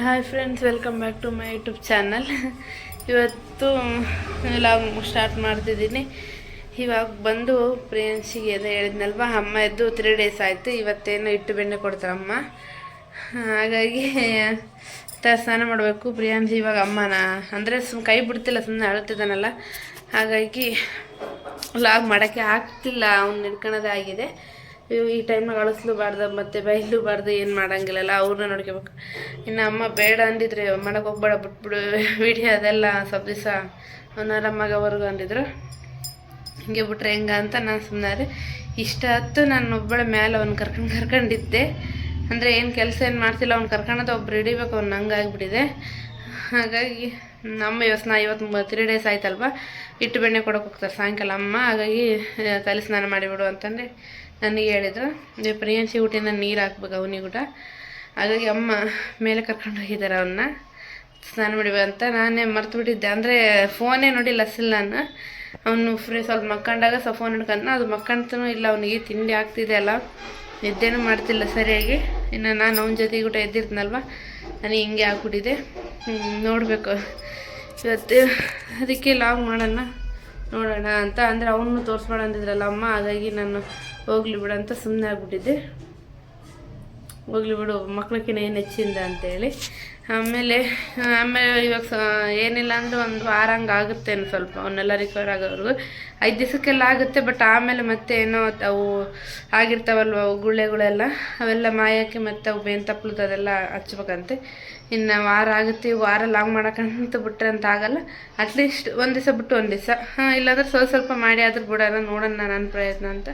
Hi friends welcome back to my YouTube channel ಇವತ್ತು log start ಮಾಡ್ತಿದ್ದೀನಿ. ಇವಾಗ ಬಂದು ಪ್ರಿಯನ್ಸಿಗೆ ಅದೇ ಹೇಳಿದ್ನಲ್ವ? ಅಮ್ಮ ಎದ್ದು ತ್ರೀ ಡೇಸ್ ಆಯಿತು, ಇವತ್ತೇನು ಇಟ್ಟು ಬೆಣ್ಣೆ ಕೊಡ್ತಾರಮ್ಮ? ಹಾಗಾಗಿ ತ ಸ್ನಾನ ಮಾಡಬೇಕು. ಪ್ರಿಯಾಂಶಿ ಇವಾಗ ಅಮ್ಮನ, ಅಂದರೆ ಸುಮ್ ಕೈ ಬಿಡ್ತಿಲ್ಲ ಸುಮ್ಮನೆ ಅಳುತ್ತಿದ್ದಾನಲ್ಲ. ಹಾಗಾಗಿ ಲಾಗ್ ಮಾಡೋಕ್ಕೆ ಆಗ್ತಿಲ್ಲ, ಅವ್ನು ಹಿಡ್ಕೊಳೋದೇ ಈ ಟೈಮ್ನಾಗ ಅಳಿಸ್ಲೂಬಾರ್ದು ಮತ್ತು ಬೈಲೂಬಾರ್ದು ಏನು ಮಾಡೋಂಗಿಲ್ಲಲ್ಲ ಅವ್ರನ್ನ ನೋಡ್ಕೋಬೇಕು. ಇನ್ನು ಅಮ್ಮ ಬೇಡ ಅಂದಿದ್ರೆ ಮಾಡಕ್ಕೆ ಹೋಗ್ಬೇಡ, ಬಿಟ್ಬಿಡು ವಿಡಿಯೋ ಅದೆಲ್ಲ ಸ್ವಲ್ಪ ದಿವಸ ಅವ್ನು ಆರಾಮಾಗವರೆಗೂ ಅಂದಿದ್ರು. ಹಿಂಗೆ ಬಿಟ್ರೆ ಹೆಂಗ ಅಂತ ನಾನು ಸುಮ್ಮನೆ ಇಷ್ಟ ಹತ್ತು ನಾನು ಒಬ್ಬಳ ಮೇಲೆ ಅವ್ನು ಕರ್ಕೊಂಡು, ಕರ್ಕೊಂಡಿದ್ದೆ. ಅಂದರೆ ಏನು ಕೆಲಸ ಏನು ಮಾಡ್ತಿಲ್ಲ, ಅವ್ನು ಕರ್ಕೊಂಡದ ಒಬ್ರು ಹಿಡಿಬೇಕು, ಅವ್ನು ಹಂಗಾಗ್ಬಿಟ್ಟಿದೆ ಹಾಗಾಗಿ ನಮ್ಮ ಇವತ್ತು ನಾ ಇವತ್ತು ತ್ರೀ ಡೇಸ್ ಆಯ್ತಲ್ವ? ಇಟ್ಟು ಬೆಣ್ಣೆ ಕೊಡೋಕೆ ಹೋಗ್ತಾರೆ ಸಾಯಂಕಾಲ ಅಮ್ಮ. ಹಾಗಾಗಿ, ತಲೆ ಸ್ನಾನ ಮಾಡಿಬಿಡು ಅಂತಂದರೆ ನನಗೆ ಹೇಳಿದ್ರು ನೀವು ಪ್ರಿಯಾಂಶಿ ಊಟಿನ ನೀರು ಹಾಕ್ಬೇಕು ಅವನಿಗೆ ಕೂಡ ಹಾಗಾಗಿ ಅಮ್ಮ ಮೇಲೆ ಕರ್ಕೊಂಡು ಹೋಗಿದ್ದಾರೆ ಅವನ್ನ ಸ್ನಾನ ಮಾಡಿವೆ ಅಂತ ನಾನೇ ಮರ್ತು ಬಿಟ್ಟಿದ್ದೆ. ಅಂದರೆ ಫೋನೇ ನೋಡಿಲ್ಲ ಅಸಲ್ ನಾನು. ಅವನು ಫ್ರೀ ಸ್ವಲ್ಪ ಮಕ್ಕಂಡಾಗ ಸ್ವಲ್ಪ ಫೋನ್ ಹಿಡ್ಕೊಂಡು, ಅದು ಮಕ್ಕಂತನೂ ಇಲ್ಲ, ಅವನಿಗೆ ತಿಂಡಿ ಆಗ್ತಿದೆ ಅಲ್ಲ. ನಿದ್ದೆನೂ ಮಾಡ್ತಿಲ್ಲ ಸರಿಯಾಗಿ. ಇನ್ನು ನಾನು ಅವನ ಜೊತೆಗೆ ಊಟ ಎದ್ದಿರ್ತೀನಲ್ವ? ನನಗೆ ಹಿಂಗೆ ಆಗ್ಬಿಟ್ಟಿದೆ. ನೋಡಬೇಕು. ಇವತ್ತು ಅದಕ್ಕೆ ಲಾಗ್ ಮಾಡೋಣ, ನೋಡೋಣ ಅಂತ. ಅಂದರೆ ಅವನು ತೋರಿಸ್ಬೇಡ ಅಂದಿದ್ರಲ್ಲ ಅಮ್ಮ, ಹಾಗಾಗಿ ನಾನು ಹೋಗ್ಲಿ ಬಿಡು ಅಂತ ಸುಮ್ಮನೆ ಆಗ್ಬಿಟ್ಟಿದ್ದೆ. ಹೋಗ್ಲಿ ಬಿಡು ಮಕ್ಳಕ್ಕಿನ ಏನು ಹೆಚ್ಚಿಂದ ಅಂತೇಳಿ. ಆಮೇಲೆ ಆಮೇಲೆ ಇವಾಗ ಏನಿಲ್ಲ ಅಂದರೆ ಒಂದು ವಾರ ಹಂಗೆ ಆಗುತ್ತೇನೋ ಸ್ವಲ್ಪ, ಅವನ್ನೆಲ್ಲ ರಿಕವರ್ ಆಗೋವರೆಗೂ. ಐದು ದಿವಸಕ್ಕೆಲ್ಲ ಆಗುತ್ತೆ ಬಟ್ ಆಮೇಲೆ ಮತ್ತೆ ಏನೋ ಅವು ಆಗಿರ್ತಾವಲ್ವ ಗುಳ್ಳೆಗಳೆಲ್ಲ, ಅವೆಲ್ಲ ಮಾಯಕ್ಕೆ ಮತ್ತೆ ಅವು ಬೇನ್ ತಪ್ಪಲದು ಅದೆಲ್ಲ ಹಚ್ಬೇಕಂತೆ. ಇನ್ನು ವಾರ ಆಗುತ್ತೆ ವಾರ ಲಾಂಗ್ ಮಾಡೋಕ್ಕಂತ ಬಿಟ್ರೆ ಅಂತ ಆಗಲ್ಲ. ಅಟ್ಲೀಸ್ಟ್ ಒಂದು ದಿವಸ ಬಿಟ್ಟು ಒಂದು ದಿವಸ. ಹಾಂ, ಇಲ್ಲಾಂದ್ರೆ ಸ್ವಲ್ಪ ಸ್ವಲ್ಪ ಮಾಡಿ ಆದರೂ ಬಿಡೋಣ, ನೋಡೋಣ ನನ್ನ ಪ್ರಯತ್ನ ಅಂತ.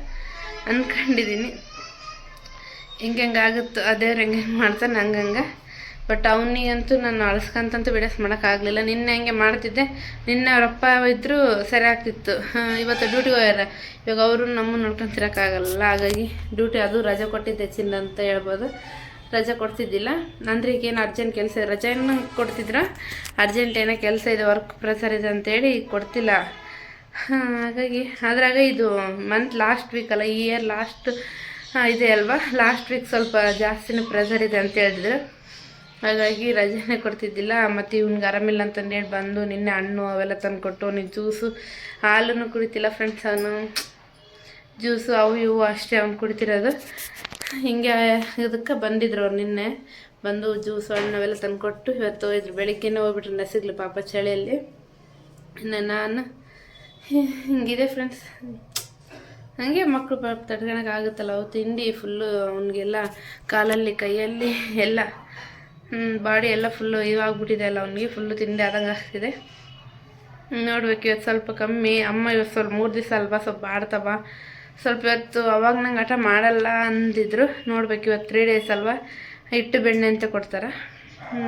ಅಂದ್ಕೊಂಡಿದ್ದೀನಿ ಹೆಂಗೆ ಆಗುತ್ತೋ ಅದೇವ್ರು ಹೆಂಗೆ ಮಾಡ್ತಾನೆ ಹಂಗಂಗೆ ಬಟ್ ಅವನಿಗಂತೂ ನಾನು ಅಳಿಸ್ಕೊಂತಂತೂ ವಿಡಿಯೋಸ್ ಮಾಡೋಕ್ಕಾಗಲಿಲ್ಲ ನಿನ್ನೆ ಹಂಗೆ ಮಾಡ್ತಿದ್ದೆ. ನಿನ್ನೆ ಅವರಪ್ಪ ಇದ್ದರೂ ಸರಿ ಆಗ್ತಿತ್ತು. ಇವತ್ತು ಡ್ಯೂಟಿಗೆ ಹೋಗ್ಯಾರ. ಇವಾಗ ಅವರು ನಮ್ಮನ್ನು ನೋಡ್ಕೊಂತಿರೋಕ್ಕಾಗಲ್ಲ ಹಾಗಾಗಿ ಡ್ಯೂಟಿ ಅದು ರಜೆ ಕೊಟ್ಟಿದ್ದೆ ಚಿನ್ನ ಅಂತ ಹೇಳ್ಬೋದು. ರಜೆ ಕೊಡ್ತಿದ್ದಿಲ್ಲ. ಅಂದರೆ ಈಗ ಏನು ಅರ್ಜೆಂಟ್ ಕೆಲಸ ರಜೆಯನ್ನು ಕೊಡ್ತಿದ್ರ? ಅರ್ಜೆಂಟ್ ಏನೋ ಕೆಲಸ ಇದೆ ವರ್ಕ್ ಪ್ರೆಸರ್ ಇದೆ ಅಂತೇಳಿ ಕೊಡ್ತಿಲ್ಲ. ಹಾಗಾಗಿ ಅದ್ರಾಗ ಇದು ಮಂತ್ ಲಾಸ್ಟ್ ವೀಕ್ ಅಲ್ಲ ಇಯರ್ ಲಾಸ್ಟ್ ಇದೆ ಅಲ್ವಾ? ಲಾಸ್ಟ್ ವೀಕ್ ಸ್ವಲ್ಪ ಜಾಸ್ತಿನೇ ಪ್ರೆಸರ್ ಇದೆ ಅಂತ ಹೇಳಿದ್ರು. ಹಾಗಾಗಿ ರಜೆನೇ ಕೊಡ್ತಿದ್ದಿಲ್ಲ. ಮತ್ತು ಇವ್ನಿಗೆ ಆರಾಮಿಲ್ಲ ಅಂತಂದೇಳಿ ಬಂದು ನಿನ್ನೆ ಹಣ್ಣು ಅವೆಲ್ಲ ತಂದು ಕೊಟ್ಟು ಅವ್ನಿಗೆ ಜ್ಯೂಸು ಹಾಲನ್ನು ಕುಡಿತಿಲ್ಲ ಫ್ರೆಂಡ್ಸ್ ಅವನು. ಜ್ಯೂಸು ಅವು ಇವು ಅಷ್ಟೇ ಅವ್ನು ಕುಡಿತಿರೋದು. ಹಿಂಗೆ ಇದಕ್ಕೆ ಬಂದಿದ್ರು ಅವ್ರು ನಿನ್ನೆ. ಬಂದು ಜ್ಯೂಸು ಹಣ್ಣು ಅವೆಲ್ಲ ತಂದು ಕೊಟ್ಟು ಇವತ್ತು ಹೋಗಿದ್ರು ಬೆಳಿಗ್ಗೆನೇ ಹೋಗ್ಬಿಟ್ರು ನಸಿಗ್ಲಿ ಪಾಪ ಚಳಿಯಲ್ಲಿ. ಇನ್ನು ನಾನು ಹಿಂಗಿದೆ ಫ್ರೆಂಡ್ಸ್ ಹಾಗೆ ಮಕ್ಕಳು ಪಾಪ ತಡ್ಕೊಳಕ್ಕೆ ಆಗುತ್ತಲ್ಲ ಅವು ತಿಂಡಿ ಫುಲ್ಲು ಅವನಿಗೆಲ್ಲ ಕಾಲಲ್ಲಿ, ಕೈಯಲ್ಲಿ ಎಲ್ಲ ಬಾಡಿ ಎಲ್ಲ ಫುಲ್ಲು ಇವಾಗ್ಬಿಟ್ಟಿದೆ ಅಲ್ಲ, ಅವನಿಗೆ ಫುಲ್ಲು ತಿಂಡಿ ಆದಂಗೆ ಆಗ್ತಿದೆ. ನೋಡ್ಬೇಕು, ಇವತ್ತು ಸ್ವಲ್ಪ ಕಮ್ಮಿ, ಅಮ್ಮ ಇವತ್ತು ಸ್ವಲ್ಪ ಮೂರು ದಿವಸ ಅಲ್ವಾ, ಸ್ವಲ್ಪ ಆಡ್ತವ. ಸ್ವಲ್ಪ ಇವತ್ತು ಅವಾಗ ನಂಗೆ ಆಟ ಮಾಡಲ್ಲ ಅಂದಿದ್ರು. ನೋಡ್ಬೇಕು, ಇವತ್ತು ತ್ರೀ ಡೇಸ್ ಅಲ್ವಾ, ಹಿಟ್ಟು, ಬೆಣ್ಣೆ ಅಂತ ಕೊಡ್ತಾರೆ.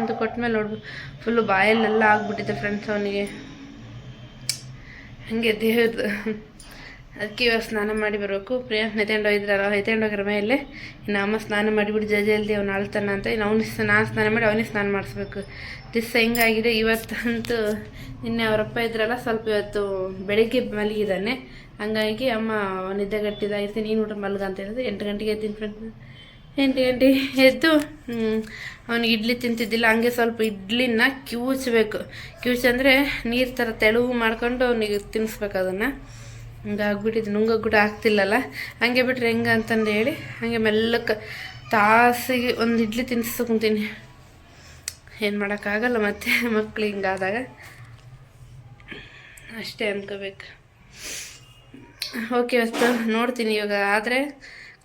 ಅದು ಕೊಟ್ಮೇಲೆ ನೋಡ್ಬೇಕು ಫುಲ್ಲು ಬಾಯಲ್ಲೆಲ್ಲ ಆಗ್ಬಿಟ್ಟಿದೆ ಫ್ರೆಂಡ್ಸ್ ಅವನಿಗೆ. ಹಾಗೆ ದೇವ್ರದ್ದು ಅದಕ್ಕೆ ಇವಾಗ ಸ್ನಾನ ಮಾಡಿ ಬರಬೇಕು. ಪ್ರಿಯ ನೆತ್ಕೊಂಡು ಹೋಗಿದ್ರಲ್ಲ ನೆತ್ಕೊಂಡು ಹೋಗಿರೋ ಮೇಲೆ ಇನ್ನು ಅಮ್ಮ ಸ್ನಾನ ಮಾಡಿಬಿಟ್ಟು ಜಲ್ದಿ ಜಲ್ದಿ ಅವ್ನು ಅಳ್ತಾನ ಅಂತ. ಇನ್ನು ಅವನಿಗೆ ನಾನು ಸ್ನಾನ ಮಾಡಿ ಅವನಿಗೆ ಸ್ನಾನ ಮಾಡಿಸ್ಬೇಕು. ದಿವಸ ಹೆಂಗಾಗಿದೆ? ಇವತ್ತಂತೂ ನಿನ್ನೆ ಅವರಪ್ಪ ಇದ್ರಲ್ಲ, ಸ್ವಲ್ಪ ಇವತ್ತು ಬೆಳಿಗ್ಗೆ ಮಲಗಿದ್ದಾನೆ. ಹಂಗಾಗಿ ಅಮ್ಮ ನಿದ್ದೆಗಟ್ಟಿದಾಗಿರ್ತೀನಿ ನೀನು ಊಟ ಮಲ್ಗ ಅಂತ ಹೇಳಿದ್ರೆ. ಎಂಟು ಗಂಟೆಗೆ ಎದ್ದಿನ ಫ್ರೆಂಡ್ ಎಂಟು ಗಂಟೆಗೆ ಎದ್ದು ಅವನು ಇಡ್ಲಿ ತಿಂತಿದ್ದಿಲ್ಲ, ಹಂಗೆ ಸ್ವಲ್ಪ ಇಡ್ಲಿನ ಕಿವುಚ್ಬೇಕು. ಕಿವುಚ್ ಅಂದರೆ ನೀರು ಥರ ತೆಳುವು ಮಾಡ್ಕೊಂಡು ಅವನಿಗೆ ತಿನ್ನಿಸ್ಬೇಕು ಅದನ್ನು. ಹಂಗೆ ಆಗ್ಬಿಟ್ಟಿದ್ದು ನುಂಗೋಕೆ ಕೂಡ ಆಗ್ತಿಲ್ಲಲ್ಲ? ಹಂಗೆ ಬಿಟ್ರೆ ಹೆಂಗೆ ಅಂತಂದು ಹೇಳಿ, ಹಂಗೆ ಮೆಲ್ಲಕ್ಕೆ ತಾಸಿಗೆ ಒಂದು ಇಡ್ಲಿ ತಿನ್ನಿಸ್ಕೊಂತೀನಿ ಏನು ಮಾಡೋಕ್ಕಾಗಲ್ಲ ಮತ್ತೆ, ಮಕ್ಳು ಹಿಂಗಾದಾಗ. ಅಷ್ಟೇ ಅಂದ್ಕೋಬೇಕು ಓಕೆ ಅಷ್ಟು ನೋಡ್ತೀನಿ ಇವಾಗ. ಆದರೆ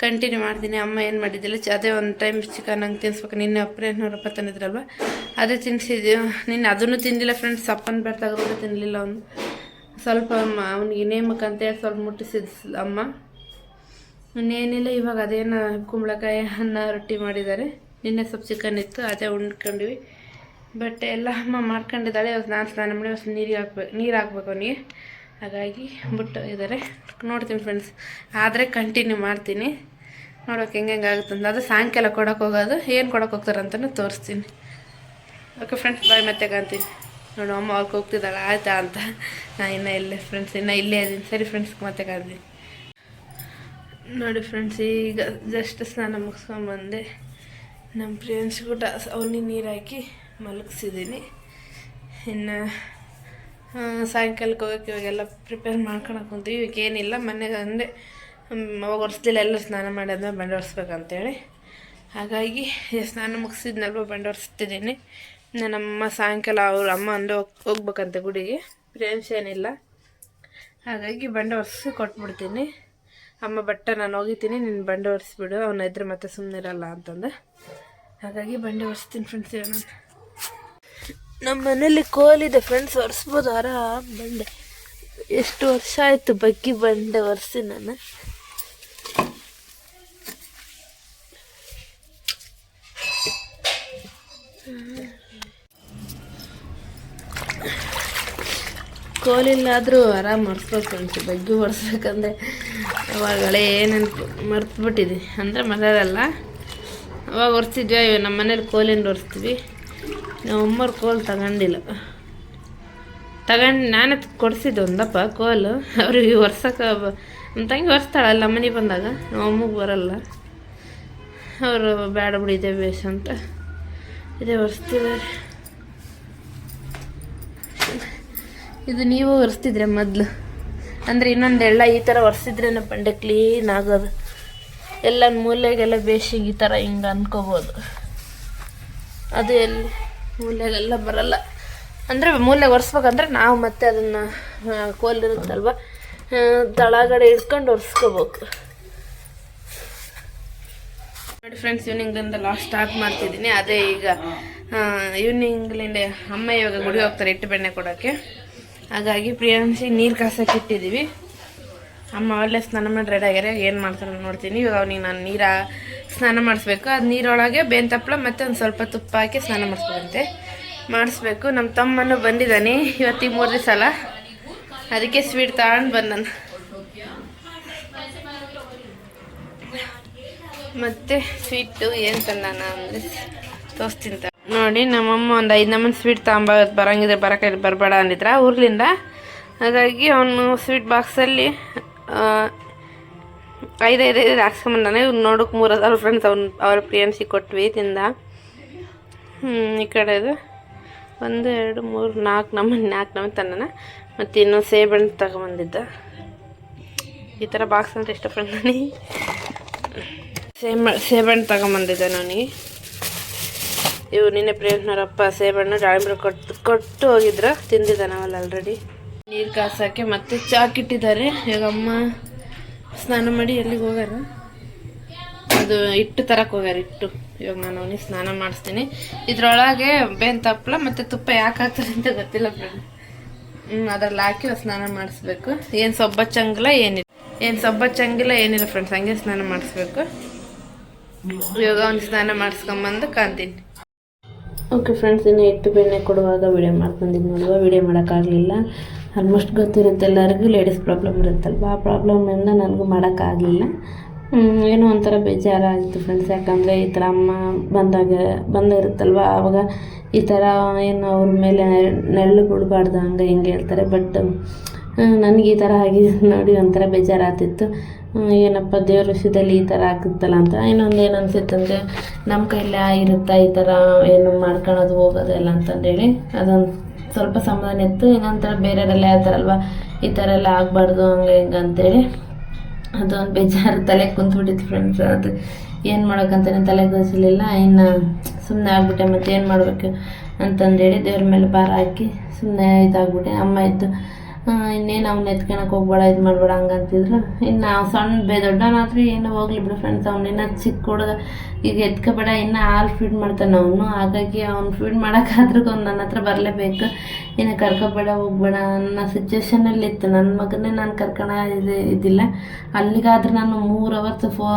ಕಂಟಿನ್ಯೂ ಮಾಡ್ತೀನಿ. ಅಮ್ಮ ಏನು ಮಾಡಿದ್ದಿಲ್ಲ? ಅದೇ ಒಂದು ಟೈಮ್ ಚಿಕನ್ ಹಂಗೆ ತಿನ್ಸ್ಬೇಕು. ನಿನ್ನೆ ಅಪ್ರೇನವರಪ್ಪ ತಂದಿದ್ರಲ್ವ? ಅದೇ ತಿನ್ನಿಸಿದ್ವಿ ನಿನ್ನೆ ಅದನ್ನು ತಿಂದಿಲ್ಲ ಫ್ರೆಂಡ್ಸ್ ಸಪ್ಪನ್ ಬರ್ತಾಗ ತಿನ್ನಲಿಲ್ಲ ಅವನು. ಸ್ವಲ್ಪ ಅವನಿಗೆ ನೇಮಕ್ಕೆ ಅಂತೇಳಿ ಸ್ವಲ್ಪ ಮುಟ್ಟಿಸಿದ್ ಅಮ್ಮ. ಇನ್ನೇನಿಲ್ಲ, ಇವಾಗ ಅದೇನು ಕುಂಬಳಕಾಯಿ, ಅನ್ನ, ರೊಟ್ಟಿ ಮಾಡಿದ್ದಾರೆ. ನಿನ್ನೆ ಸ್ವಲ್ಪ ಚಿಕನ್ ಇತ್ತು, ಅದೇ ಉಂಡ್ಕೊಂಡ್ವಿ. ಬಟ್ ಎಲ್ಲ ಅಮ್ಮ ಮಾಡ್ಕೊಂಡಿದ್ದಾಳೆ. ಇವತ್ತು ನಾನು ಸ್ನಾನ ಮಾಡಿ ಇವತ್ತು ನೀರಿಗೆ ಹಾಕ್ಬೇಕು ನೀರು ಹಾಕ್ಬೇಕು ಅವನಿಗೆ. ಹಾಗಾಗಿ ಬಿಟ್ಟು ಇದ್ದಾರೆ ನೋಡ್ತೀನಿ ಫ್ರೆಂಡ್ಸ್ ಆದರೆ ಕಂಟಿನ್ಯೂ ಮಾಡ್ತೀನಿ. ನೋಡೋಕೆ ಹೆಂಗೆ ಹೆಂಗೆ ಆಗುತ್ತಂತ ಅದು ಸಾಯಂಕಾಲ ಕೊಡೋಕೆ ಹೋಗೋದು, ಏನು ಕೊಡೋಕೆ ಹೋಗ್ತಾರೆ ಅಂತಲೂ ತೋರಿಸ್ತೀನಿ. ಓಕೆ ಫ್ರೆಂಡ್ಸ್ ಬಾಯ್ ಮತ್ತೆ ಕಾಣ್ತೀನಿ ನೋಡು, ಅಮ್ಮ ಅವ್ರಿಗೆ ಹೋಗ್ತಿದ್ದಾಳೆ, ಆಯ್ತಾ ಅಂತ. ನಾನು ಇನ್ನೂ ಇಲ್ಲೇ ಫ್ರೆಂಡ್ಸ್ ಇನ್ನೂ ಇಲ್ಲೇ ಇದ್ದೀನಿ ಸರಿ ಫ್ರೆಂಡ್ಸ್ಗೆ ಮತ್ತೆ ಕಾಣ್ತೀನಿ ನೋಡಿ ಫ್ರೆಂಡ್ಸ್ ಈಗ ಜಸ್ಟ್ ಸ್ನಾನ ಮುಗಿಸ್ಕೊಂಬಂದೆ. ನಮ್ಮ ಫ್ರೆಂಡ್ಸ್ ಕೂಡ ಅವನಿ ನೀರು ಹಾಕಿ ಮಲಗಿಸಿದ್ದೀನಿ ಇನ್ನು ಸಾಯಂಕಾಲಕ್ಕೆ ಹೋಗೋಕೆ ಇವಾಗೆಲ್ಲ ಪ್ರಿಪೇರ್ ಮಾಡ್ಕೊಳಕ್ಕೆ ಕುಂತೀವಿ. ಇವಾಗ ಏನಿಲ್ಲ ಮನೆಗೆ ಅಂದರೆ ಅವಾಗ ಒರೆಸ್ಲಿಲ್ಲ ಎಲ್ಲ ಸ್ನಾನ ಮಾಡಿದ್ಮೇಲೆ ಬಂಡೆ ಒರೆಸ್ಬೇಕಂತೇಳಿ. ಹಾಗಾಗಿ ಸ್ನಾನ ಮುಗಿಸಿದ್ನಲ್ವ ಬಂಡೆ ಒರೆಸ್ತಿದ್ದೀನಿ. ನನ್ನಮ್ಮ ಸಾಯಂಕಾಲ ಅವ್ರ ಅಮ್ಮ ಹೋಗ್, ಹೋಗ್ಬೇಕಂತೆ ಗುಡಿಗೆ. ಪ್ರೇಮ್ಸ್ ಏನಿಲ್ಲ. ಹಾಗಾಗಿ ಬಂಡೆ ಒರೆಸಿ ಕೊಟ್ಬಿಡ್ತೀನಿ. ಅಮ್ಮ ಬಟ್ಟೆ ನಾನು ಹೋಗಿತೀನಿ ನೀನು ಬಂಡೆ ಒರೆಸ್ಬಿಡು, ಅವನ ಇದ್ರೆ ಮತ್ತೆ ಸುಮ್ಮನೆ ಇರಲ್ಲ ಅಂತಂದೆ. ಹಾಗಾಗಿ ಬಂಡೆ ಒರೆಸ್ತೀನಿ ಫ್ರೆಂಡ್ಸ್ ನಾನು. ನಮ್ಮ ಮನೇಲಿ ಕೋಲಿದೆ ಫ್ರೆಂಡ್ಸ್ ಒರೆಸ್ಬೋದು ಆರಾಮ್ ಬಂಡೆ. ಎಷ್ಟು ವರ್ಷ ಆಯಿತು ಬಗ್ಗಿ ಬಂಡೆ ಒರೆಸಿ ನಾನು. ಕೋಲಿಲ್ಲಾದರೂ ಆರಾಮ್ ಒರೆಸ್ಬೇಕು ಫ್ರೆಂಡ್ಸ್ ಹೊಡ್ಸ್ಬೇಕಂದ್ರೆ ಅವಾಗ ಹಳೆ ಏನನ್ಕೊ ಮರ್ತುಬಿಟ್ಟಿದ್ವಿ ಅಂದರೆ ಮನೆಯಲ್ಲ ಅವಾಗ ಒರೆಸ್ತಿದ್ವಿ ಅಯ್ಯೋ ನಮ್ಮ ಮನೇಲಿ ಕೋಲಿಂದ ಒರೆಸ್ತೀವಿ. ನಮ್ಮ ಅಮ್ಮರು ಕೋಲ್ ತಗೊಂಡಿಲ್ಲ. ತಗೊಂಡು, ನಾನೇ ಕೊಡಿಸಿದ್ದು ಒಂದಪ್ಪ, ಕೋಲು. ಅವ್ರಿಗೆ ಒರ್ಸಕ್ಕೆ ನಮ್ಮ ತಂಗಿ ಒರೆಸ್ತಾಳಲ್ಲ ಮನೆಗೆ ಬಂದಾಗ ನಮ್ಮ ಅಮ್ಮಗೆ ಬರಲ್ಲ. ಅವರು ಬೇಡ ಬಿಡಿದೆ ಬೇಷ್ ಅಂತ. ಇದೇ ಒರೆಸ್ತಿದ್ದಾರೆ ಇದು ನೀವು ಒರೆಸ್ತಿದ್ರೆ ಮೊದಲು. ಅಂದರೆ ಇನ್ನೊಂದು ಎಲ್ಲ ಈ ಥರ ಒರೆಸಿದ್ರೆ ಬಂಡೆ ಕ್ಲೀನ್ ಆಗೋದು. ಎಲ್ಲ ಮೂಲೆಗೆಲ್ಲ ಬೇಸಿಗೆ ಈ ಥರ ಹಿಂಗೆ ಅಂದ್ಕೋಬೋದು ಅದು ಎಲ್ಲಿ? ಮೂಲೆಗೆಲ್ಲ ಬರಲ್ಲ. ಅಂದರೆ ಮೂಲೆಗೆ ಒರೆಸ್ಬೇಕಂದ್ರೆ ನಾವು ಮತ್ತೆ ಅದನ್ನು ಕೋಲ್ ಇರುತ್ತಲ್ವ? ಆ, ತಳಗಡೆ ಇಟ್ಕೊಂಡು ಒರೆಸ್ಕೋಬೇಕು. ನೋಡಿ ಫ್ರೆಂಡ್ಸ್ ಈವ್ನಿಂಗ್ಲಿಂದ ಲಾಸ್ಟ್ ಸ್ಟಾರ್ಟ್ ಮಾಡ್ತಿದ್ದೀನಿ. ಅದೇ ಈಗ ಈವ್ನಿಂಗ್ಲಿಂದ ಅಮ್ಮ ಇವಾಗ ಗುಡಿ ಹೋಗ್ತಾರೆ ಇಟ್ಟು ಬೆಣ್ಣೆ ಕೊಡೋಕ್ಕೆ ಹಾಗಾಗಿ ಪ್ರಿಯಾಂಶಿ ನೀರು ಕಾಸಕ್ಕೆ ಇಟ್ಟಿದ್ದೀವಿ ಅಮ್ಮ ಒಳ್ಳೆ ಸ್ನಾನ ಮಾಡಿ ರೆಡಿ ಆಗ್ಯಾರ ಏನು ಮಾಡ್ತಾರೆ ನೋಡ್ತೀನಿ. ಇವಾಗ ಅವನಿಗೆ ನಾನು ನೀರ ಸ್ನಾನ ಮಾಡಿಸ್ಬೇಕು. ಅದು ನೀರೊಳಗೆ ಬೇನ್ ತಪ್ಪಲ ಮತ್ತು ಒಂದು ಸ್ವಲ್ಪ ತುಪ್ಪ ಹಾಕಿ ಸ್ನಾನ ಮಾಡಿಸ್ಬೇಕಂತೆ ಮಾಡಿಸ್ಬೇಕು. ನಮ್ಮ ತಮ್ಮನೂ ಬಂದಿದ್ದಾನೆ ಇವತ್ತಿಗೆ ಮೂರು ದಿವಸ ಅಲ್ಲ ಅದಕ್ಕೆ ಸ್ವೀಟ್ ತಗೊಂಡು ಬಂದನು. ಮತ್ತು ಸ್ವೀಟು ಏನು ತಂದಾನ ಅಂದರೆ ತೋರಿಸ್ತೀನಿ ನೋಡಿ, ನಮ್ಮಮ್ಮ ಒಂದು ಐದು ನಮ್ಮನ ಸ್ವೀಟ್ ತಗೊಂಬ ಬರಂಗಿದ್ರೆ ಬರೋಕೆ ಬರಬೇಡ ಅಂದಿದ್ರ ಊರ್ಲಿಂದ. ಹಾಗಾಗಿ ಅವನು ಸ್ವೀಟ್ ಬಾಕ್ಸಲ್ಲಿ ಐದೈದು ಐದು ಹಾಕ್ಸ್ಕೊಂಬಂದಾನೆ. ಇವ್ರು ನೋಡೋಕೆ ಮೂರು ಅದಾವ ಫ್ರೆಂಡ್ಸ್ ಅವ್ನು ಅವ್ರ ಪ್ರಿಯನ್ಸಿ ಕೊಟ್ವಿ, ತಿಂದ. ಈ ಕಡೆದು ಒಂದು, ಎರಡು, ಮೂರು, ನಾಲ್ಕು ನಮ್ಮನ್ನು ನಾಲ್ಕು ನಮ್ಮನ್ನು ತಂದನ ಮತ್ತು ಇನ್ನೊಂದು ಸೇಬಣ್ಣು ತಗೊಂಬಂದಿದ್ದ. ಈ ಥರ ಬಾಕ್ಸ್ ಅಂತ ಇಷ್ಟ ಸೇಬಣ್ಣು ತಗೊಂಬಂದಿದ್ದೆ ನಾನು. ಇವು ನಿನ್ನೆ ಪ್ರೇಮ್ನವರಪ್ಪ ಸೇಬಣ್ಣು ದಾಳಿಂಬ್ರೆ ಕೊಟ್ಟು ಕೊಟ್ಟು ಹೋಗಿದ್ರ, ತಿಂದಿದ್ದ ನಾವಲ್ಲ ಆಲ್ರೆಡಿ ನೀರು ಕಾಸಕ್ಕೆ ಮತ್ತೆ ಚಾಕಿಟ್ಟಿದ್ದಾರೆ ಇವಾಗ ಅಮ್ಮ ಸ್ನಾನ ಮಾಡಿ ಎಲ್ಲಿಗೆ ಹೋಗಾರ? ಅದು ಹಿಟ್ಟು ತರಕ್ಕೆ ಹೋಗ್ಯಾರ ಹಿಟ್ಟು. ಇವಾಗ ನಾನು ಅವನಿಗೆ ಸ್ನಾನ ಮಾಡಿಸ್ತೀನಿ. ಇದರೊಳಗೆ ಬೇನ್ ತಪ್ಪಲ ಮತ್ತು ತುಪ್ಪ ಯಾಕೆ ಹಾಕ್ತಾರೆ ಅಂತ ಗೊತ್ತಿಲ್ಲ ಫ್ರೆಂಡ್ ಹ್ಞೂ ಅದ್ರಲ್ಲಿ ಹಾಕಿ ಸ್ನಾನ ಮಾಡಿಸ್ಬೇಕು. ಏನು ಸೊಬ್ಬಚ್ಚಂಗಿಲ್ಲ ಏನಿಲ್ಲ. ಏನು ಸೊಬ್ಬಚ್ಚಂಗಿಲ್ಲ ಏನಿಲ್ಲ ಫ್ರೆಂಡ್ಸ್ ಹಂಗೆ ಸ್ನಾನ ಮಾಡಿಸ್ಬೇಕು. ಇವಾಗ ಒಂದು ಸ್ನಾನ ಮಾಡಿಸ್ಕೊಂಬಂದು ಕಾಣ್ತೀನಿ. ಓಕೆ ಫ್ರೆಂಡ್ಸ್ ಇನ್ನು ಹಿಟ್ಟು ಬೆಣ್ಣೆ ಕೊಡುವಾಗ ವಿಡಿಯೋ ನೋಡುವ. ವಿಡಿಯೋ ಮಾಡೋಕ್ಕಾಗಲಿಲ್ಲ. ಆಲ್ಮೋಸ್ಟ್ ಗೊತ್ತಿರುತ್ತೆ ಎಲ್ಲರಿಗೂ. ಲೇಡೀಸ್ ಪ್ರಾಬ್ಲಮ್ ಇರುತ್ತಲ್ವ? ಆ ಪ್ರಾಬ್ಲಮಿಂದ ನನಗೂ ಮಾಡೋಕ್ಕಾಗಲಿಲ್ಲ. ಏನೋ ಒಂಥರ ಬೇಜಾರಾಗಿತ್ತು ಫ್ರೆಂಡ್ಸ್ ಯಾಕಂದರೆ ಈ ಥರ ಅಮ್ಮ ಬಂದಾಗ ಬಂದಿರುತ್ತಲ್ವ ಆವಾಗ ಈ ಥರ ಏನು ಅವ್ರ ಮೇಲೆ ನೆರಳು ಬಿಡಬಾರ್ದು ಹಂಗೆ ಹಿಂಗೆ ಹೇಳ್ತಾರೆ. ಬಟ್ ನನಗೆ ಈ ಥರ ಆಗಿದೆ ನೋಡಿ, ಒಂಥರ ಬೇಜಾರಾಗ್ತಿತ್ತು. ಏನಪ್ಪ ದೇವ್ರ ವಿಷಯದಲ್ಲಿ ಈ ಥರ ಆಗುತ್ತಲ್ಲ ಅಂತ. ಇನ್ನೊಂದು ಏನು ಅನಿಸುತ್ತಂದರೆ ನಮ್ಮ ಕೈಲೇ ಆಗಿರುತ್ತಾ ಈ ಥರ ಏನು ಮಾಡ್ಕೊಳೋದು, ಹೋಗೋದು ಎಲ್ಲ ಅಂತಂದೇಳಿ, ಅದೊಂದು ಸ್ವಲ್ಪ ಸಮಾಧಾನ ಇತ್ತು. ಇನ್ನೊಂದು ಥರ ಬೇರೆಯವರೆಲ್ಲ ಹೇಳ್ತಾರಲ್ವ, ಈ ಥರ ಎಲ್ಲ ಆಗಬಾರ್ದು, ಹಂಗೆ ಹಿಂಗೆ ಅಂತೇಳಿ. ಅದೊಂದು ಬೇಜಾರು ತಲೆಗೆ ಕುಂತ್ಬಿಟ್ಟಿತ್ತು ಫ್ರೆಂಡ್ಸ್ ಅದು ಏನು ಮಾಡೋಕ್ಕಂತಾನೆ ತಲೆ ಗೊತ್ತಿರಲಿಲ್ಲ ಇನ್ನು ಸುಮ್ಮನೆ ಆಗ್ಬಿಟ್ಟೆ ಮತ್ತೆ ಏನು ಮಾಡಬೇಕು ಅಂತಂದೇಳಿ ದೇವ್ರ ಮೇಲೆ ಭಾರ ಹಾಕಿ ಸುಮ್ಮನೆ ಇದಾಗ್ಬಿಟ್ಟೆ. ಅಮ್ಮ ಇದ್ದು ಇನ್ನೇನು ಅವ್ನ ಎತ್ಕೊಳಕ್ಕೆ ಹೋಗ್ಬೇಡ, ಇದು ಮಾಡಬೇಡ ಹಂಗಂತಿದ್ರು ಇನ್ನು ನಾವು ಸಣ್ಣ ಬೇ ದೊಡ್ಡವನಾದ್ರೂ ಏನು ಹೋಗ್ಲಿ ಬಿಡು ಫ್ರೆಂಡ್ಸ್ ಅವ್ನಿನ್ನ ಚಿಕ್ಕ ಹುಡುಗ, ಈಗ ಎತ್ಕೋಬೇಡ, ಇನ್ನು ಹಾಲು ಫೀಡ್ ಮಾಡ್ತಾನೆ ಅವನು. ಹಾಗಾಗಿ ಅವ್ನು ಫೀಡ್ ಮಾಡೋಕ್ಕಾದ್ರೂ ಅವ್ನು ನನ್ನ ಹತ್ರ ಬರಲೇಬೇಕು. ಇನ್ನು ಕರ್ಕೋಬೇಡ, ಹೋಗ್ಬೇಡ ಅನ್ನೋ ಸಿಚುವೇಶನಲ್ಲಿ ಇತ್ತು. ನನ್ನ ಮಗನೇ ನಾನು ಕರ್ಕೊಳ ಇದು, ಇದ್ದಿಲ್ಲ. ಅಲ್ಲಿಗಾದ್ರೆ ನಾನು ಮೂರು ಅವರ್ಸ್ ಫೋ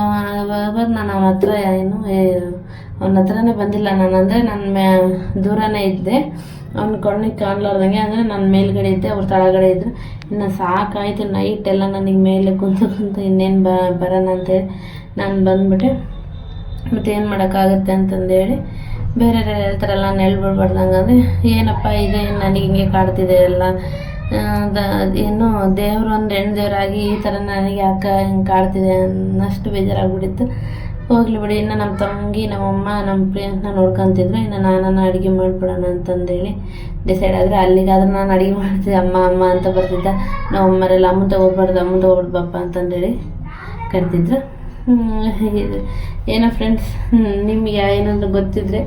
ಅವರ್ ನಾನು ಅವನ ಹತ್ರ ಏನು ಅವನ ಹತ್ರನೇ ಬಂದಿಲ್ಲ ನಾನು. ಅಂದರೆ ನನ್ನ ಮ್ಯಾ, ದೂರನೇ ಇದ್ದೆ. ಅವ್ನ ಕಣ್ಣಿಗೆ ಕಾಣಲಾರ್ದಂಗೆ ಅಂದರೆ ನಾನು ಮೇಲ್ಗಡೆ ಇದ್ದೆ, ಅವ್ರ ತಳಗಡೆ ಇದ್ದರು ಇನ್ನು ಸಾಕಾಯಿತು ನೈಟ್ ಎಲ್ಲ ನನಗೆ ಮೇಲೆ ಕುಂತು ಕುಂತು ಇನ್ನೇನು ಬ, ಬರೋಣ ಅಂತೇಳಿ ನಾನು ಬಂದ್ಬಿಟ್ಟೆ. ಮತ್ತು ಏನು ಮಾಡೋಕ್ಕಾಗುತ್ತೆ ಅಂತಂದೇಳಿ ಬೇರೆ ಹೇಳ್ತಾರಲ್ಲ ನಾನು ಬಿಡ್ಬಾರ್ದು ಹಂಗಂದ್ರೆ ಏನಪ್ಪ ಇದೆ, ನನಗೆ ಹಿಂಗೆ ಕಾಡ್ತಿದೆ ಎಲ್ಲ. ದ- ಏನು ದೇವರು ಒಂದು ಹೆಣ್ಣು ದೇವರಾಗಿ ಈ ಥರ ನನಗೆ ಅಕ್ಕ ಹಿಂಗೆ ಕಾಡ್ತಿದೆ ಅನ್ನಷ್ಟು ಬೇಜಾರಾಗ್ಬಿಟ್ಟಿತ್ತು. ಹೋಗ್ಲಿ ಬಿಡಿ, ಇನ್ನು ನಮ್ಮ ತಂಗಿ ನಮ್ಮಮ್ಮ ನಮ್ಮ ಪ್ರಿಯಂಕನ ನೋಡ್ಕೊಂತಿದ್ರು, ಇನ್ನು ನಾನು ಅಡುಗೆ ಮಾಡಿಬಿಡೋಣ ಅಂತಂದೇಳಿ ಡಿಸೈಡ್ ಆದರೆ ಅಲ್ಲಿಗಾದ್ರೆ ನಾನು ಅಡುಗೆ ಮಾಡ್ತಿದ್ದೆ ಅಮ್ಮ ಅಮ್ಮ ಅಂತ ಬರ್ತಿದ್ದ. ನಾವು ಅಮ್ಮರೆಲ್ಲ ಅಮ್ಮ ತಗೋಬಾರ್ದು, ಅಮ್ಮ ತಗೊಬಿಡ್ ಬಪ್ಪ ಅಂತಂದೇಳಿ ಕರಿತಿದ್ರು ಏನೋ ಫ್ರೆಂಡ್ಸ್ ನಿಮಗೆ ಏನಾದರೂ ಗೊತ್ತಿದ್ರೆ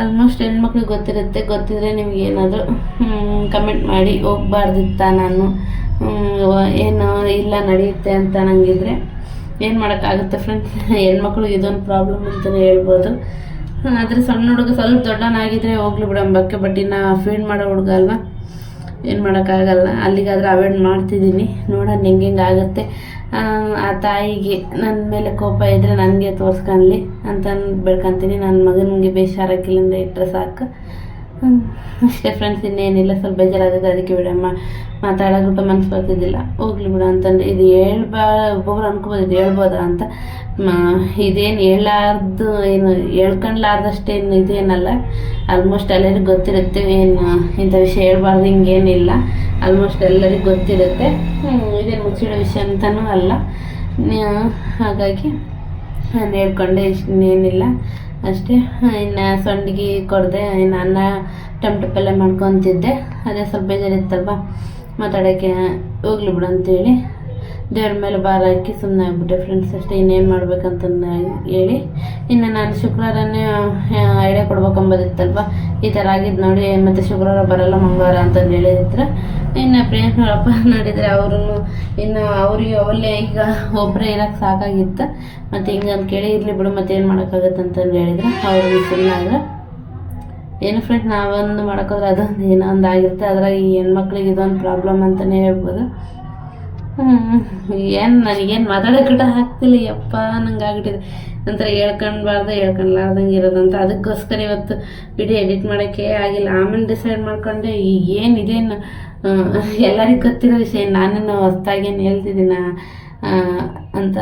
ಆಲ್ಮೋಸ್ಟ್ ಹೆಣ್ಮಕ್ಳಿಗೆ ಗೊತ್ತಿರುತ್ತೆ. ಗೊತ್ತಿದ್ರೆ ನಿಮ್ಗೆ ಏನಾದರೂ ಕಮೆಂಟ್ ಮಾಡಿ. ಹೋಗ್ಬಾರ್ದಿತ್ತ ನಾನು? ಏನು ಇಲ್ಲ ನಡೆಯುತ್ತೆ ಅಂತ ನಂಗಿದ್ರೆ. ಏನು ಮಾಡೋಕ್ಕಾಗುತ್ತೆ ಫ್ರೆಂಡ್ಸ್ ಹೆಣ್ಮಕ್ಳು ಇದೊಂದು ಪ್ರಾಬ್ಲಮ್ ಅಂತಲೇ ಹೇಳ್ಬೋದು. ಆದರೆ ಸಣ್ಣ ಹುಡುಗ ಸ್ವಲ್ಪ ದೊಡ್ಡನಾಗಿದ್ದರೆ ಹೋಗ್ಲಿ ಬಿಡಂಬಕ್ಕೆ ಬಟ್ ಇನ್ನು ಫೀಡ್ ಮಾಡೋ ಹುಡುಗ ಅಲ್ವಾ? ಏನು ಮಾಡೋಕ್ಕಾಗಲ್ಲ. ಅಲ್ಲಿಗಾದ್ರೆ ಅವಾಯ್ಡ್ ಮಾಡ್ತಿದ್ದೀನಿ. ನೋಡೋಣ ಹೆಂಗೆ ಹೆಂಗೆ ಆಗುತ್ತೆ. ಆ, ತಾಯಿಗೆ ನನ್ನ ಮೇಲೆ ಕೋಪ ಇದ್ದರೆ ನನಗೆ ತೋರಿಸ್ಕೊಳ್ಳಿ ಅಂತ ಬೆಳ್ಕೊಂತೀನಿ ನನ್ನ ಮಗನಿಗೆ ಬೇಷಾರಾಗಿಲ್ಲ ಅಂದರೆ ಇಟ್ಟರೆ ಸಾಕು. ಅಷ್ಟೇ ಫ್ರೆಂಡ್ಸ್ ಇನ್ನೇನಿಲ್ಲ, ಸ್ವಲ್ಪ ಬೇಜಾರಾಗುತ್ತೆ ಅದಕ್ಕೆ ಬಿಡ ಮಾ ಮಾತಾಡೋಕೆ ಮನಸ್ಸು ಬರ್ತಿದ್ದಿಲ್ಲ. ಹೋಗ್ಲಿ ಬಿಡ ಅಂತಂದು ಇದು ಹೇಳ್ಬಾ ಒಬ್ಬೊಬ್ರು ಅನ್ಕೋಬೋದು, ಇದು ಹೇಳ್ಬೋದಾ ಅಂತ. ಇದೇನು ಹೇಳಾರ್ದು ಏನು ಹೇಳ್ಕೊಳ್ಲಾರ್ದಷ್ಟೇನು ಇದೇನಲ್ಲ. ಆಲ್ಮೋಸ್ಟ್ ಎಲ್ಲರಿಗೂ ಗೊತ್ತಿರುತ್ತೆ ಏನು ಇಂಥ ವಿಷಯ ಹೇಳ್ಬಾರ್ದು, ಹಿಂಗೇನಿಲ್ಲ. ಆಲ್ಮೋಸ್ಟ್ ಎಲ್ಲರಿಗೂ ಗೊತ್ತಿರುತ್ತೆ. ಇದೇನು ಮುಚ್ಚಿಡೋ ವಿಷಯ ಅಂತಲೂ ಅಲ್ಲ. ಹಾಗಾಗಿ ನಾನು ಹೇಳ್ಕೊಂಡೆ ಇನ್ನೇನಿಲ್ಲ. ಅಷ್ಟೇ. ಇನ್ನು ಸಂಡಿಗೆ ಕೊಡದೆ, ಇನ್ನು ಅನ್ನ, ಟೊಮೆಟೊ ಪಲ್ಯ ಮಾಡ್ಕೊತಿದ್ದೆ. ಅದೇ ಸ್ವಲ್ಪ ಬೇಜಾರಿತ್ತಲ್ವ ಮಾತಾಡೋಕ್ಕೆ ಹೋಗ್ಲಿ ಬಿಡು ಅಂತೇಳಿ. ದೇವ್ರ ಮೇಲೆ ಭಾರ ಹಾಕಿ ಸುಮ್ಮನೆ ಆಗ್ಬಿಟ್ಟೆ ಫ್ರೆಂಡ್ಸ್ ಅಷ್ಟೇ ಇನ್ನೇನು ಮಾಡ್ಬೇಕಂತ ಹೇಳಿ ಇನ್ನು ನಾನು ಶುಕ್ರವಾರನೇ ಐಡಿಯಾ ಕೊಡ್ಬೇಕಂಬೋದಿತ್ತಲ್ವ? ಈ ಥರ ಆಗಿದ್ದು ನೋಡಿ, ಮತ್ತು ಶುಕ್ರವಾರ ಬರಲ್ಲ ಮಂಗಳವಾರ ಅಂತಂದು ಹೇಳಿದ್ರೆ. ಇನ್ನು ಅಪ್ಪ ನೋಡಿದರೆ ಅವರು ಇನ್ನು ಅವ್ರಿಗೆ ಅವಲ್ಲೇ ಈಗ ಒಬ್ಬರೇ ಇರೋಕ್ಕೆ ಸಾಕಾಗಿತ್ತು. ಮತ್ತು ಹಿಂಗೆ ಅಂತ ಕೇಳಿ, ಇರಲಿ ಬಿಡು, ಮತ್ತೆ ಏನು ಮಾಡೋಕ್ಕಾಗತ್ತೆ ಅಂತಂದು ಹೇಳಿದ್ರೆ. ಅವ್ರಿಗೆ ಸುಮ್ಮನಾದ್ರೆ ಏನು ಫ್ರೆಂಡ್ ನಾವೊಂದು ಮಾಡೋಕ್ಕೋದ್ರೆ ಅದೊಂದು ಏನೋ ಒಂದು ಆಗಿರುತ್ತೆ ಅದ್ರಾಗ ಈ ಹೆಣ್ಮಕ್ಳಿಗೆ ಇದೊಂದು ಪ್ರಾಬ್ಲಮ್ ಅಂತಲೇ ಹೇಳ್ಬೋದು. ಏನು ನನಗೇನು ಮಾತಾಡೋ ಕೂಡ ಆಗ್ತಿಲ್ಲ ಯಪ್ಪ, ನಂಗೆ ಆಗ್ಬಿಟ್ಟಿದೆ. ನಂತರ ಹೇಳ್ಕೊಳ್ಬಾರ್ದು ಹೇಳ್ಕೊಳ್ಲಾರ್ದಂಗೆ ಇರೋದಂತ ಅದಕ್ಕೋಸ್ಕರ ಇವತ್ತು ವಿಡಿಯೋ ಎಡಿಟ್ ಮಾಡೋಕ್ಕೆ ಆಗಿಲ್ಲ. ಆಮೇಲೆ ಡಿಸೈಡ್ ಮಾಡ್ಕೊಂಡೆ ಈಗ ಏನು ಇದೇನು ಎಲ್ಲರಿಗೂ ಗೊತ್ತಿರೋ ವಿಷಯ, ನಾನೇನು ಹೊಸ್ತಾಗೇನು ಹೇಳ್ತಿದ್ದೀನ ಅಂತ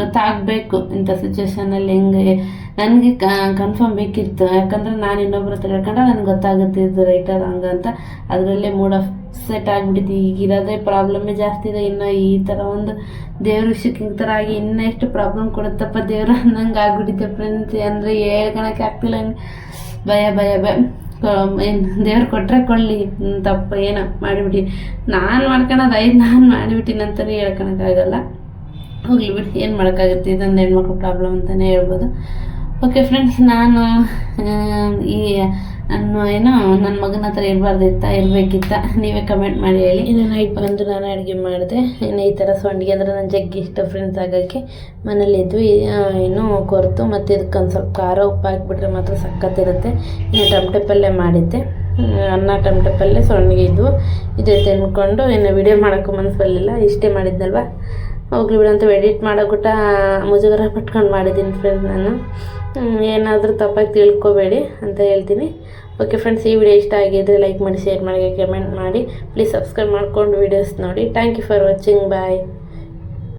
ಗೊತ್ತಾಗಬೇಕು. ಇಂಥ ಸಿಚುವೇಶನಲ್ಲಿ ಹೆಂಗೆ, ನನಗೆ ಕನ್ಫರ್ಮ್ ಬೇಕಿತ್ತು. ಯಾಕಂದ್ರೆ ನಾನು ಇನ್ನೊಬ್ರ ಹತ್ರ ಹೇಳ್ಕೊಂಡ್ರೆ ನನಗೆ ಗೊತ್ತಾಗುತ್ತೆ ಇದು ರೈಟರ್ ಹಂಗೆ ಅಂತ. ಅದರಲ್ಲೇ ಮೂಡ್ ಆಫ್ ಸೆಟ್ ಆಗಿಬಿಟ್ಟಿದೆ ಈಗ ಇರೋದೇ ಪ್ರಾಬ್ಲಮ್ಮೇ ಜಾಸ್ತಿ ಇದೆ. ಇನ್ನು ಈ ಥರ ಒಂದು ದೇವ್ರ ವಿಷಯಕ್ಕೆ ಈ ಥರ ಆಗಿ ಇನ್ನೂ ಎಷ್ಟು ಪ್ರಾಬ್ಲಮ್ ಕೊಡುತ್ತಪ್ಪ ದೇವ್ರು ಅನ್ನಂಗೆ ಆಗ್ಬಿಟ್ಟಿದೆ ಫ್ರೆಂಡ್ಸ್ ಅಂದರೆ ಹೇಳ್ಕೊಳಕ್ಕೆ ಆಗ್ತಿಲ್ಲ. ಭಯ ಭಯ ಭಯ. ಏನು ದೇವ್ರು ಕೊಟ್ಟರೆ ಕೊಳ್ಳಿ ತಪ್ಪು, ಏನೋ ಮಾಡಿಬಿಟ್ಟು ನಾನು ಮಾಡ್ಕೊಳೋದು ಐದು, ನಾನು ಮಾಡಿಬಿಟ್ಟಿನಿ ಅಂತಲೇ ಹೇಳ್ಕೊಳಕ್ಕಾಗಲ್ಲ ಹೋಗ್ಲಿ ಬಿಡಿ, ಏನು ಮಾಡೋಕ್ಕಾಗುತ್ತೆ? ಇದೊಂದು ಹೆಣ್ಮಕ್ಳು ಪ್ರಾಬ್ಲಮ್ ಅಂತಲೇ ಹೇಳ್ಬೋದು. ಓಕೆ ಫ್ರೆಂಡ್ಸ್ ನಾನು ಈ ನಾನು ಏನೋ ನನ್ನ ಮಗನ ಹತ್ರ ಇರಬಾರ್ದಿತ್ತ ಇರಬೇಕಿತ್ತ, ನೀವೇ ಕಮೆಂಟ್ ಮಾಡಿ ಹೇಳಿ. ಇನ್ನು ನೈಟ್ ಬಂದು ನಾನು ಅಡುಗೆ ಮಾಡಿದೆ. ಇನ್ನು ಈ ಥರ ಸಂಡಿಗೆ ಅಂದರೆ ನನ್ನ ಜಗ್ಗಿ ಇಷ್ಟ ಫ್ರೆಂಡ್ಸ್ ಆಗೋಕ್ಕೆ. ಮನೇಲಿದ್ವಿ ಏನು ಇನ್ನು ಮತ್ತು ಇದಕ್ಕೊಂದು ಸ್ವಲ್ಪ ಖಾರ ಉಪ್ಪು ಹಾಕಿಬಿಟ್ರೆ ಮಾತ್ರ ಸಖತ್ತಿರುತ್ತೆ. ಇನ್ನು ಟಮಟೆ ಪಲ್ಯ ಮಾಡಿದ್ದೆ ಅನ್ನ ಟಮಟೆ ಪಲ್ಯ ಸಂಡಿಗೆ ಇದ್ವು. ಇದೇ ತಿನ್ಕೊಂಡು, ಇನ್ನು ವಿಡಿಯೋ ಮಾಡೋಕ್ಕೂ ಮನಸ್ಸು ಬರಲಿಲ್ಲ. ಇಷ್ಟೇ ಮಾಡಿದ್ನಲ್ವ ಹೋಗ್ಲಿ ಅಂತ ಎಡಿಟ್ ಮಾಡೋಗುಟ್ಟ ಮುಜುಗರ ಪಟ್ಕೊಂಡು ಮಾಡಿದ್ದೀನಿ ಫ್ರೆಂಡ್ ನಾನು. ಏನಾದರೂ ತಪ್ಪಾಗಿ ತಿಳ್ಕೊಬೇಡಿ ಅಂತ ಹೇಳ್ತೀನಿ. ಓಕೆ ಫ್ರೆಂಡ್ಸ್ ಈ ವಿಡಿಯೋ ಇಷ್ಟ ಆಗಿದ್ರೆ ಲೈಕ್ ಮಾಡಿ ಶೇರ್ ಮಾಡಿ ಕಮೆಂಟ್ ಮಾಡಿ. ಪ್ಲೀಸ್ ಸಬ್ಸ್ಕ್ರೈಬ್ ಮಾಡ್ಕೊಂಡು ವೀಡಿಯೋಸ್ ನೋಡಿ. Thank you for watching bye